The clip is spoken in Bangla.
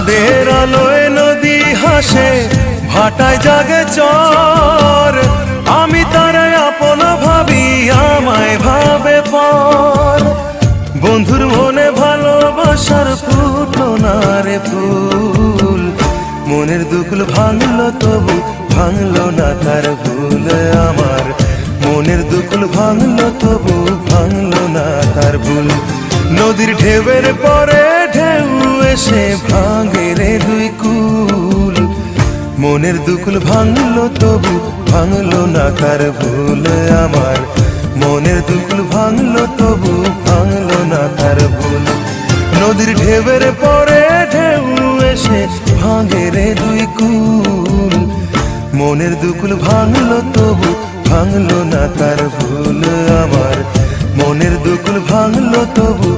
চাঁদের আলোয় নদী হাসে, ভাটায় জাগে চর। আমি তারাই আপন ভাবি, আমায় ভাবে পর। বন্ধুর মনে ভালোবাসার রে ফুল। মনের দুকুল ভাঙলো তবু, ভাঙলো না তার ভুল আমার। মনের দুকুল ভাঙলো তবু, ভাঙলো না তার ভুল। নদীর ঢেউয়ের পরে ঢেউ এসে ভাঙে রে দুই কুল। মনের দুকুল ভাঙলো তবু ভাঙলো না তার ভুল আমার। মনের দুকুল ভাঙলো তবু ভাঙলো না তার ভুল। নদীর ঢেউয়ের পরে ঢেউ এসে ভাঙে রে দুই কুল। মনের দুকুল ভাঙলো তবু ভাঙলো না তার ভুল আমার। মনের দুকুল ভাঙলো তবু